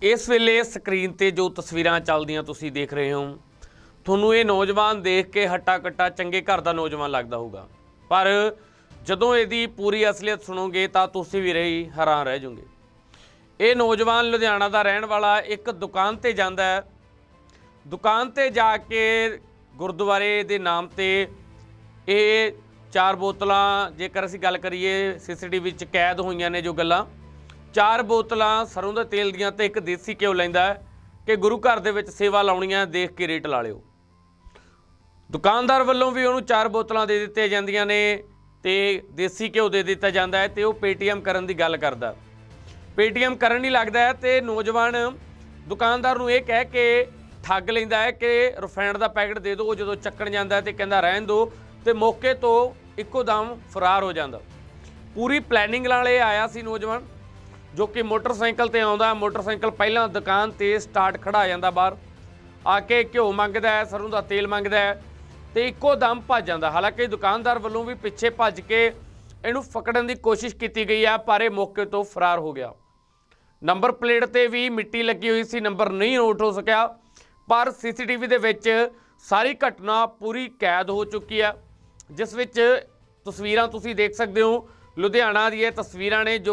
ਇਸ ਵੇਲੇ ਸਕਰੀਨ ਤੇ ਜੋ ਤਸਵੀਰਾਂ ਚੱਲਦੀਆਂ ਤੁਸੀਂ ਦੇਖ ਰਹੇ ਹੋ, ਤੁਹਾਨੂੰ ਇਹ ਨੌਜਵਾਨ ਦੇਖ ਕੇ ਹੱਟਾ ਕੱਟਾ ਚੰਗੇ ਘਰ ਦਾ ਨੌਜਵਾਨ ਲੱਗਦਾ ਹੋਊਗਾ। ਪਰ ਜਦੋਂ ਇਹਦੀ ਪੂਰੀ ਅਸਲੀਅਤ ਸੁਣੋਗੇ ਤਾਂ ਤੁਸੀਂ ਵੀ ਰਹੀ ਹੈਰਾਨ ਰਹਿ ਜਾਓਗੇ। ਇਹ ਨੌਜਵਾਨ ਲੁਧਿਆਣਾ ਦਾ ਰਹਿਣ ਵਾਲਾ ਇੱਕ ਦੁਕਾਨ ਤੇ ਜਾਂਦਾ ਹੈ। ਦੁਕਾਨ ਤੇ ਜਾ ਕੇ ਗੁਰਦੁਆਰੇ ਦੇ ਨਾਮ ਤੇ ਇਹ ਚਾਰ ਬੋਤਲਾਂ, ਜੇਕਰ ਅਸੀਂ ਗੱਲ ਕਰੀਏ, ਸੀਸੀਟੀਵੀ ਵਿੱਚ ਕੈਦ ਹੋਈਆਂ ਨੇ ਜੋ ਗੱਲਾਂ। ਚਾਰ ਬੋਤਲਾਂ ਸਰੋਂ ਦੇ ਤੇਲ ਦੀਆਂ ਤੇ ਇੱਕ ਦੇਸੀ ਘਿਓ ਲੈਂਦਾ ਕਿ ਗੁਰੂ ਘਰ ਦੇ ਵਿੱਚ ਸੇਵਾ ਲਾਉਣੀਆਂ ਦੇਖ ਕੇ ਰੇਟ ਲਾ ਲਿਓ। ਦੁਕਾਨਦਾਰ ਵੱਲੋਂ ਵੀ ਉਹਨੂੰ ਚਾਰ ਬੋਤਲਾਂ ਦੇ ਦਿੱਤੀਆਂ ਜਾਂਦੀਆਂ ਨੇ ਤੇ ਦੇਸੀ ਘਿਓ ਦੇ ਦਿੱਤਾ ਜਾਂਦਾ ਹੈ ਤੇ ਉਹ ਪੇਟੀਐਮ ਕਰਨ ਦੀ ਗੱਲ ਕਰਦਾ। ਪੇਟੀਐਮ ਕਰਨ ਹੀ ਲੱਗਦਾ ਹੈ ਤੇ ਨੌਜਵਾਨ ਦੁਕਾਨਦਾਰ ਨੂੰ ਇਹ ਕਹਿ ਕੇ ਠੱਗ ਲੈਂਦਾ ਹੈ ਕਿ ਰਿਫਾਈਨਡ ਦਾ ਪੈਕਟ ਦੇ ਦਿਓ, ਉਹ ਜਦੋਂ ਚੱਕਣ ਜਾਂਦਾ ਹੈ ਤੇ ਕਹਿੰਦਾ ਰਹਿਣ ਦਿਓ ਤੇ ਮੌਕੇ ਤੋਂ ਇੱਕੋ ਦਮ ਫਰਾਰ ਹੋ ਜਾਂਦਾ। ਪੂਰੀ ਪਲੈਨਿੰਗ ਨਾਲ ਇਹ ਆਇਆ ਸੀ ਨੌਜਵਾਨ। ਜੋ ਕਿ ਮੋਟਰਸਾਈਕਲ ਤੇ ਆਉਂਦਾ, ਮੋਟਰਸਾਈਕਲ ਪਹਿਲਾਂ ਦੁਕਾਨ ਤੇ ਸਟਾਰਟ ਖੜਾ ਜਾਂਦਾ ਬਾਹਰ। ਆ ਕੇ ਘਿਓ ਮੰਗਦਾ ਹੈ, ਸਰੋਂ ਦਾ ਤੇਲ ਮੰਗਦਾ ਹੈ ਤੇ ਇੱਕੋ ਦਮ ਭੱਜ ਜਾਂਦਾ। ਹਾਲਾਂਕਿ ਦੁਕਾਨਦਾਰ ਵੱਲੋਂ ਵੀ ਪਿੱਛੇ ਭੱਜ ਕੇ ਇਹਨੂੰ ਫਕੜਨ ਦੀ ਕੋਸ਼ਿਸ਼ ਕੀਤੀ ਗਈ ਹੈ ਪਰ ਇਹ ਮੌਕੇ ਤੋਂ ਫਰਾਰ ਹੋ ਗਿਆ। ਨੰਬਰ ਪਲੇਟ ਤੇ ਵੀ ਮਿੱਟੀ ਲੱਗੀ ਹੋਈ ਸੀ, ਨੰਬਰ ਨਹੀਂ ਨੋਟ ਹੋ ਸਕਿਆ, ਪਰ ਸੀਸੀਟੀਵੀ ਦੇ ਵਿੱਚ ਸਾਰੀ ਘਟਨਾ ਪੂਰੀ ਕੈਦ ਹੋ ਚੁੱਕੀ ਆ, ਜਿਸ ਵਿੱਚ ਤਸਵੀਰਾਂ ਤੁਸੀਂ ਦੇਖ ਸਕਦੇ ਹੋ। ਲੁਧਿਆਣਾ ਦੀਆਂ ਇਹ ਤਸਵੀਰਾਂ ਨੇ ਜੋ